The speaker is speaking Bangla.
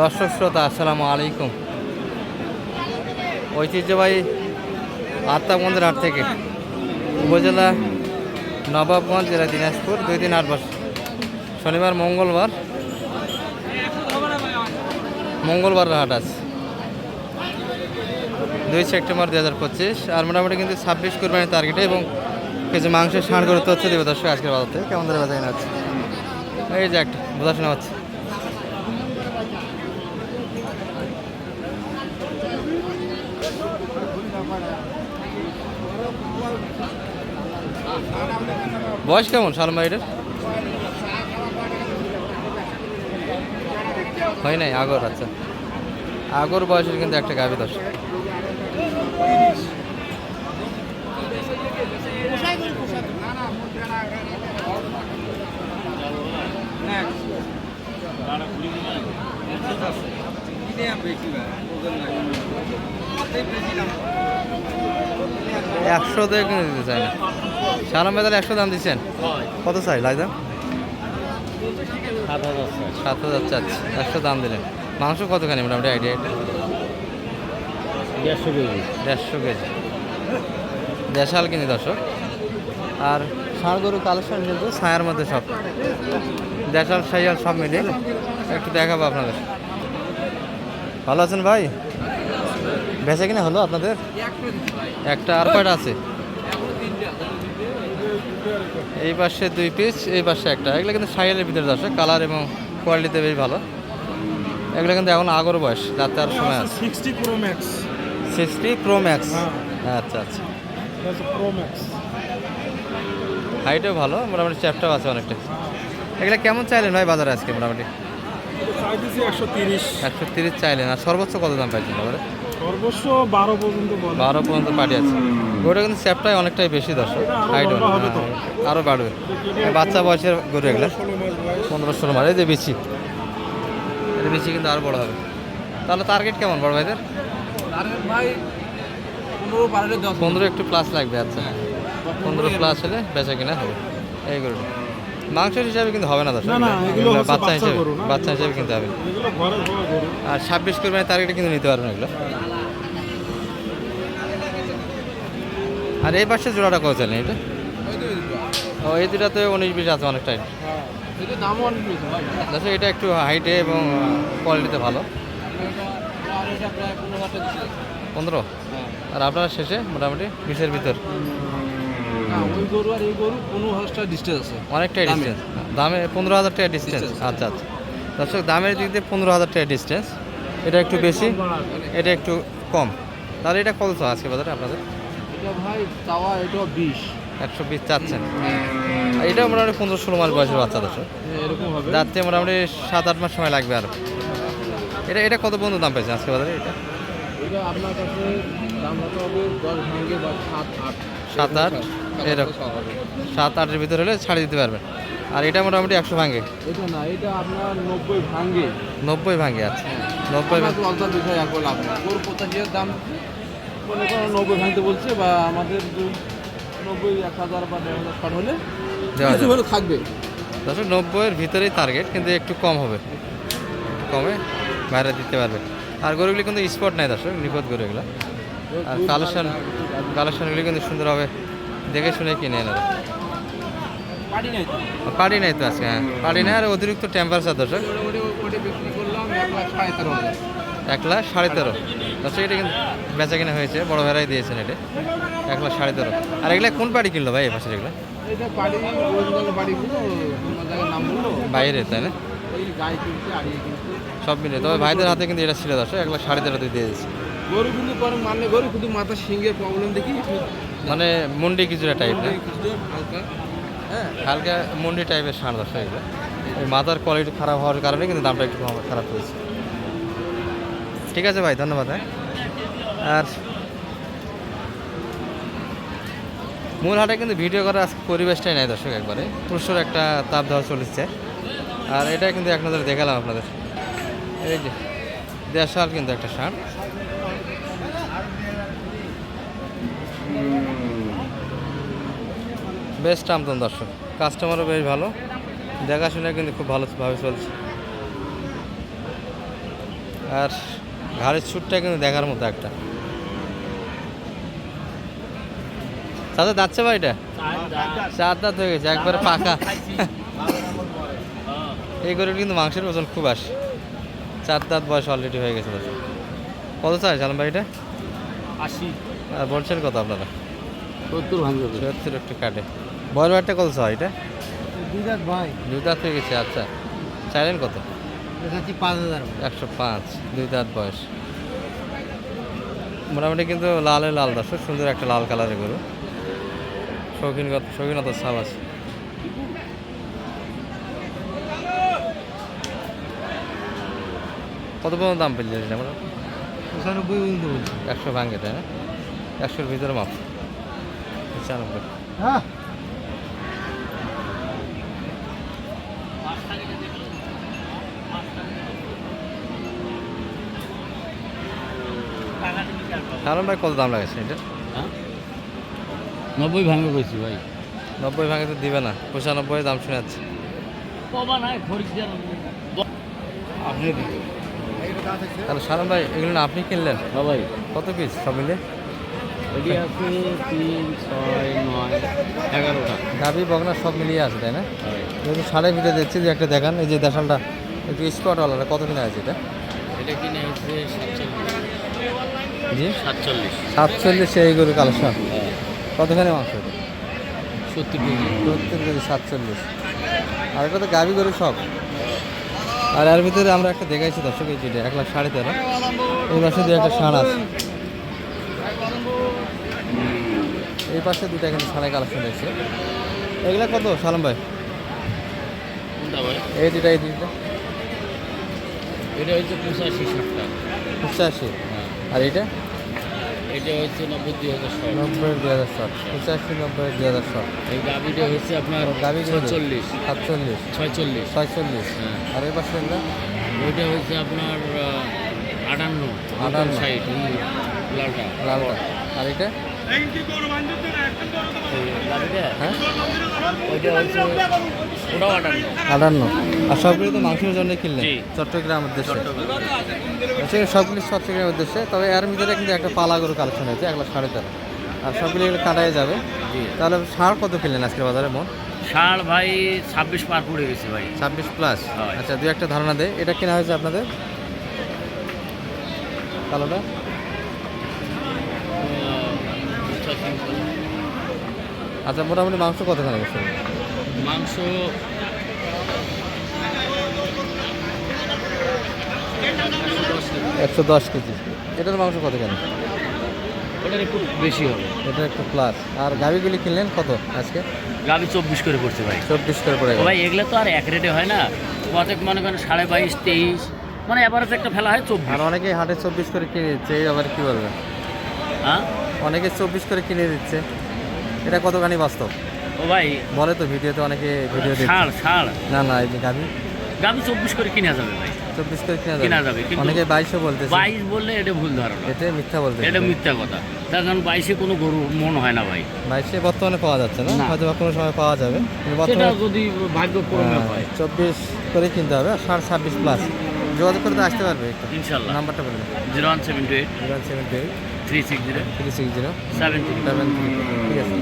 দর্শক শ্রোতা, আসসালামু আলাইকুম। ঐতিহ্যবাহী আত্মাবন্দের হাট থেকে উপজেলা নবাবগঞ্জ, জেলা দিনাজপুর, দুই দিন আট বছর। শনিবার, মঙ্গলবার মঙ্গলবার হাট আছে। দুই সেপ্টেম্বর দু হাজার পঁচিশ, আর মোটামুটি কিন্তু ছাব্বিশ কোরবানির টার্গেটে এবং কিছু মাংসের সার করে তথ্য দেবে দর্শক, আজকের বাজার থেকে কেমন ধরে কেনা এই যে একটা, বোঝাশোনা হচ্ছে। বয়স কেমন সালমা এটার হয় নাই? আগর আচ্ছা। আগর বয়সের কিন্তু একটা গাভী দশ একশো কিনে দিতে চাই না। সালাম বেদাল একশো দাম দিচ্ছেন? কত চাই? লাই দাম সাত হাজার চাচ্ছি। একশো দাম দিলেন। মাংস কতখানি? মোটামুটি আইডিয়া এটা দেড়শো কেজি। দেড়শো কেজি। দেশাল কিনি দর্শক। আর ষাঁড় গরু কালেকশন কিন্তু। ছায়ার মধ্যে সব। দেশাল সাইয়াল সব মিলিয়ে একটু দেখাবো আপনাদের। ভালো আছেন ভাই? বেচা কিনা হলো আপনাদের? একটা আর কয়টা আছে? এই পাশে দুই পিস এই পাশে একটা। এগুলো কিন্তু সাইয়ালের ভিতরে আসে কালার এবং কোয়ালিটিতে বেশ ভালো। এগুলো কিন্তু এখন আগর বয়স যাতে আর সময় আছে। Sixty pro max sixty pro max আচ্ছা আচ্ছা। প্রো ম্যাক্স হাইটও ভালো মোটামুটি চ্যাপটাও আছে অনেকটা। এগুলো কেমন চাইলেন ভাই বাজারে আজকে মোটামুটি? একশো তিরিশ। একশো তিরিশ চাইলেন আর সর্বোচ্চ কত দাম পাইছেন বাজারে? সর্বোচ্চ বারো পর্যন্ত বারো পর্যন্ত পাটি আছে। গরুটা কিন্তু চ্যাপটাই অনেকটাই বেশি দর্শক। এটা হাইট। আরও বাড়বে। বাচ্চা বয়সের গরু এগুলো। পনেরো ষোলো মাস এই যে বিচি। এই বিচি কিন্তু আরও বড় হবে। তাহলে টার্গেট কেমন বড় ভাইদের? ভাই পনেরো একটু প্লাস লাগবে আচ্ছা। পনেরো প্লাস হলে বেচা কিনা হবে। এই গরুটা মাংসের হিসাবে কিন্তু হবে না হচ্ছে বাচ্চা হিসাবে বাচ্চা হিসাবে কিনতে হবে। আর ছাব্বিশ কোরবানি টার্গেটে কিন্তু নিতে পারবেন এগুলো। আর এই পাশে জোড়াটা কত চালেন এটা? ও এই দুটাতে উনিশ বিশ আছে অনেকটাই আচ্ছা এটা একটু হাইটে এবং কোয়ালিটিতে ভালো। পনেরো? আর আপনার শেষে মোটামুটি বিশের ভিতর? ওই গরু আর এই গরু পনেরো হাজার ডিস্টেন্স আছে অনেকটাই? ডিস্টেন্স দামে পনেরো হাজার টাকা ডিস্টেন্স। আচ্ছা আচ্ছা। দর্শক দামের দিক দিয়ে পনেরো হাজার টাকা ডিস্টেন্স এটা একটু বেশি এটা একটু কম। তাহলে এটা কত আজকে বাজারে আপনাদের? এটা ভাই চাওয়া এটা বিশ। একশো বিশ চাচ্ছেন। এটা মোটামুটি পনেরো ষোলো মাস বয়সের বাচ্চা দর্শক এরকম হবে। যাতে মোটামুটি সাত আট মাস সময় লাগবে আরও এটা এটা কত পর্যন্ত দাম পেয়েছে আজকে বাজারে এটা? এটা আপনার কাছে দাম হতে হবে দশ ভাঙ্গে বা সাত আট। সাত আট? এরকম। সাত আটের ভিতরে হলে ছাড়ে দিতে পারবেন। আর এটা মোটামুটি একশো ভাঙে। এটা না এটা আপনার নব্বই ভাঙ্গে নব্বই ভাঙে আছে নব্বই আপনার তো অল্প বিষয় আর লাভ নেই। গরু দাম মনে করো নব্বই ভাঙতে বলছে বা আমাদের নব্বই এক হাজার বা দেড় হাজার ষাট হলে কিছু থাকবে। দর্শক নব্বইয়ের ভিতরেই টার্গেট কিন্তু একটু কম হবে। একটু কমে বাইরে দিতে পারবে। আর গরুগুলি কিন্তু স্পট নাই দর্শক নিখুঁত গরু এগুলো। আর কালেকশন কালেকশনগুলি কিন্তু সুন্দর হবে। দেখে শুনে কিনে এনে পারি নাই তো? আজকে হ্যাঁ। পাড়ি নাই আর অতিরিক্ত টেম্পারেচার দর্শক। এক লাখ সাড়ে তেরো। সাড়ে দর্শক এটা কিন্তু বেচা কিনা হয়েছে বড় ভেড়াই দিয়েছেন এটা। এক লাখ সাড়ে তেরো। আর এগুলা কোন পাড়ি কিনলো ভাই এই পাশে এগুলো বাড়ি বাইরে তাই না? সব মিলে। তবে ভাইদের হাতে কিন্তু এটা ছিল দর্শক এক লাখ সাড়ে তেরোতে দিয়ে দিয়েছে। গরু কিন্তু পরে মানে গরু শুধু মাথা সিংহের প্রবলেম দেখি। মানে মুন্ডি কিছুটা টাইপ না? হালকা। হ্যাঁ। হালকা মুন্ডি টাইপের ষাঁড় দর্শক এগুলো। এই মাথার কোয়ালিটি খারাপ হওয়ার কারণে কিন্তু দামটা একটু খারাপ হয়েছে। ঠিক আছে ভাই, ধন্যবাদ হ্যাঁ। আর মূল হাটে কিন্তু ভিডিও করার আজকে পরিবেশটাই নাই দর্শক একবারে। প্রচুর একটা তাপ দেওয়া চলেছে। আর এটা কিন্তু এক নজরে দেখালাম আপনাদের। এই যে দেড়শাল কিন্তু একটা ষাঁড়। বেশ টামতন দর্শক। কাস্টমারও বেশ ভালো। দেখাশোনা কিন্তু খুব ভালোভাবে চলছে। আর ঘাড়ের ছুটটা কিন্তু দেখার মতো একটা। দাদা যাচ্ছে ভাই এটা চার দাঁত হয়ে গেছে একবারে পাকা। এই গরুর কিন্তু মাংসের ওজন খুব আসে। চার দাঁত বয়স অলরেডি হয়ে গেছে দাদা কত চাই সালাম ভাই এটা আশি। আর বলছেন কত আপনারা? সত্তর ভাঙবে সত্তর একটু কাটে। বয়ল বারটা কত চাই এটা? দুই দাঁত ভাই। দুই দাঁত হয়ে গেছে আচ্ছা। চাইলেন কত? একশো পাঁচ দুই দাঁত বয়স। মোটামুটি কিন্তু লালে লাল দর্শক সুন্দর একটা লাল কালারের গরু। শৌখিনগত শৌখিনতা ছাপ আছে। কত পর্যন্ত দাম পেলে এটা আমরা পঁচানব্বই পর্যন্ত বলছি। একশো ভাঙে তাই না? একশোর ভিতরে মাপ। পঁচানব্বই। হ্যাঁ সালাম ভাই কত দাম লাগাচ্ছে এটা? নব্বই ভাঙে কইছি ভাই। নব্বই ভাঙে তো দিবে না পঁচানব্বই দাম শুনে খরিদ্দার আপনি তাহলে সালাম ভাই এগুলো না আপনি কিনলেন? হ্যাঁ ভাই। কত পিস সব মিলে? এটি আছে তিন ছয় নয় এগারোটা। বগনা সব মিলিয়ে আছে তাই না? হয়। যদি সাড়ে ভিতরে দেখছি যে একটা দেখান এই যে দেখানটা একটু স্পটওয়ালাটা কত কিনা আছে এটা? এটা কিনে হচ্ছে সাতচল্লিশ জি। সাতচল্লিশ। সাতচল্লিশ এই গরু কালেকশন? হ্যাঁ। কতখানি মাংস সত্তর কেজি। সত্তর কেজি সাতচল্লিশ। আর এটা তো গাভি গরু সব। আর এর ভিতরে আমরা একটা দেখাইছি দর্শক এই যেটা এক লাখ সাড়ে তেরো। এই পাশে দিয়ে একটা ষাঁড় আছে। এই পাশে দুটা কিন্তু ষাঁড়ের কালেকশন দেখছে এগুলা কত সালাম ভাই? ভাই? এই দুটা এই দুটা এটা হচ্ছে পঁচাশি ষাট টাকা। পঁচাশি। আর এটা? এটা হচ্ছে নব্বই দুই হাজার ষাট। নব্বই দুই হাজার ষাট পঁচাশি নব্বই দুই হাজার ষাট। এই গাভিটা হচ্ছে আপনার গাভি ছয়চল্লিশ। সাতচল্লিশ। ছয়চল্লিশ। ছয়চল্লিশ। হ্যাঁ। আর এই ওইটা হচ্ছে আপনার আটান্ন আটান্ন। ষাট লালটা। লালটা। আর এটা? হ্যাঁ? ওইটা হচ্ছে ওটাও আটান্ন। আটান্ন আর সবগুলো তো মাংসের জন্য কিনলেন? চট্টগ্রাম উদ্দেশ্যে। আচ্ছা, সবগুলি চট্টগ্রাম উদ্দেশ্যে। তবে এর ভিতরে কিন্তু একটা পালা গরু কালেকশন হয়েছে এক লাখ সাড়ে তেরো। আর সবগুলি এগুলো কাটাই যাবে। তাহলে ষাঁড় কত কিনলেন আজকের বাজারে মন ষাঁড় ভাই ছাব্বিশ পার পড়ে গেছে ভাই। ছাব্বিশ প্লাস আচ্ছা দু একটা ধারণা দেয় এটা কেনা হয়েছে আপনাদের? কালোটা? আচ্ছা মোটামুটি মাংস কতখানি গেছে মাংস একশো দশ কেজি। এটার মাংস কতখানি ওটার একটু বেশি হবে। এটা একটু প্লাস আর গাভিগুলি কিনলেন কত আজকে? গাভি চব্বিশ করে পড়ছে ভাই। চব্বিশ করে পড়ে ভাই এগুলো তো আর এক রেটে হয় না। কতক মনে করেন সাড়ে বাইশ তেইশ মানে এবারে একটা ফেলা হয় চব্বিশ। আর অনেকে হাটে চব্বিশ করে কিনে দিচ্ছে এই আবার কি বলবেন? হ্যাঁ? অনেকে চব্বিশ করে কিনে দিচ্ছে। এটা কতখানি বাস্তব? ও ভাই। বলে তো ভিডিওতে অনেকে ভিডিও ষাঁড় ষাঁড় না না এই যে গাভি। গাভি চব্বিশ করে কিনা যাবে ভাই। চব্বিশ করে কিনা কিনা যাবে অনেকে বাইশও বলতেছে। বাইশ বললে এটা ভুল ধারণা। এটা মিথ্যা বলতে এটা মিথ্যা কথা। তার কারণ বাইশে কোনো গরু মন হয় না ভাই। বাইশে বর্তমানে পাওয়া যাচ্ছে না। হয়তো কোনো সময় পাওয়া যাবে। সেটা যদি ভাগ্যক্রমে হয় চব্বিশ করে কিনতে হবে। সাড়ে ছাব্বিশ প্লাস যোগাযোগ করে তো আসতে পারবে ইনশাল্লাহ। নাম্বারটা বলে zero one seven two eight. Zero seven two eight. Three six zero. Three six zero. Seven three. Seven three. ঠিক আছে।